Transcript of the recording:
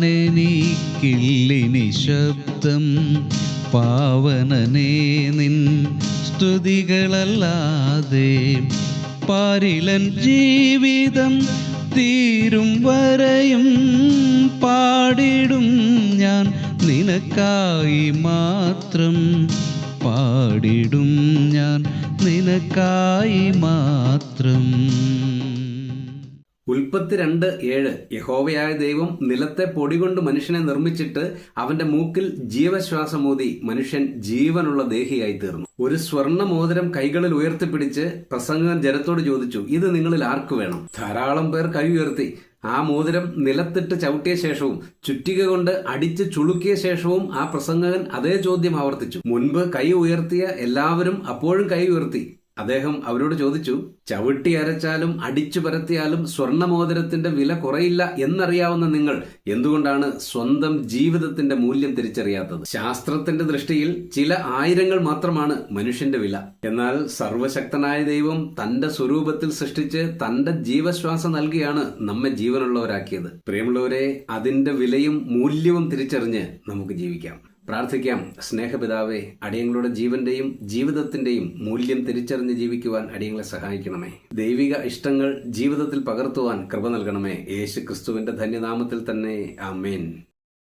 കേൾക്കില്ലിനി ശബ്ദം പാവനനേ നിൻ സ്തുതികളല്ലാതെ പാരിലൻ ജീവിതം തീരും വരയും പാടിടും ഞാൻ. നിനക്കായി മാത്രം പാടിടും ഞാൻ. നിനക്കായി മാത്രം ഉൽപ്പത്തി രണ്ട് ഏഴ്. യഹോവയായ ദൈവം നിലത്തെ പൊടി കൊണ്ട് മനുഷ്യനെ നിർമ്മിച്ചിട്ട് അവന്റെ മൂക്കിൽ ജീവശ്വാസമൂതി മനുഷ്യൻ ജീവനുള്ള ദേഹിയായി തീർന്നു. ഒരു സ്വർണ മോതിരം കൈകളിൽ ഉയർത്തിപ്പിടിച്ച് പ്രസംഗകൻ ജനത്തോട് ചോദിച്ചു ഇത് നിങ്ങളിൽ ആർക്ക് വേണം? ധാരാളം പേർ കൈ ഉയർത്തി. ആ മോതിരം നിലത്തിട്ട് ചവിട്ടിയ ശേഷവും ചുറ്റിക കൊണ്ട് അടിച്ച് ചുളുക്കിയ ശേഷവും ആ പ്രസംഗകൻ അതേ ചോദ്യം ആവർത്തിച്ചു. മുൻപ് കൈ ഉയർത്തിയ എല്ലാവരും അപ്പോഴും കൈ ഉയർത്തി. അദ്ദേഹം അവരോട് ചോദിച്ചു ചവിട്ടി അരച്ചാലും അടിച്ചു പരത്തിയാലും സ്വർണമോതിരത്തിന്റെ വില കുറയില്ല എന്നറിയാവുന്ന നിങ്ങൾ എന്തുകൊണ്ടാണ് സ്വന്തം ജീവിതത്തിന്റെ മൂല്യം തിരിച്ചറിയാത്തത്? ശാസ്ത്രത്തിന്റെ ദൃഷ്ടിയിൽ ചില ആയിരങ്ങൾ മാത്രമാണ് മനുഷ്യന്റെ വില. എന്നാൽ സർവശക്തനായ ദൈവം തന്റെ സ്വരൂപത്തിൽ സൃഷ്ടിച്ച് തന്റെ ജീവശ്വാസം നൽകിയാണ് നമ്മെ ജീവനുള്ളവരാക്കിയത്. പ്രിയമുള്ളവരെ അതിന്റെ വിലയും മൂല്യവും തിരിച്ചറിഞ്ഞ് നമുക്ക് ജീവിക്കാം. പ്രാർത്ഥിക്കാം. സ്നേഹപിതാവെ അടിയങ്ങളുടെ ജീവന്റെയും ജീവിതത്തിന്റെയും മൂല്യം തിരിച്ചറിഞ്ഞ് ജീവിക്കുവാൻ അടിയങ്ങളെ സഹായിക്കണമേ. ദൈവിക ഇഷ്ടങ്ങൾ ജീവിതത്തിൽ പകർത്തുവാൻ കൃപ നൽകണമേ. യേശു ക്രിസ്തുവിന്റെ ധന്യനാമത്തിൽ തന്നെ. ആമേൻ.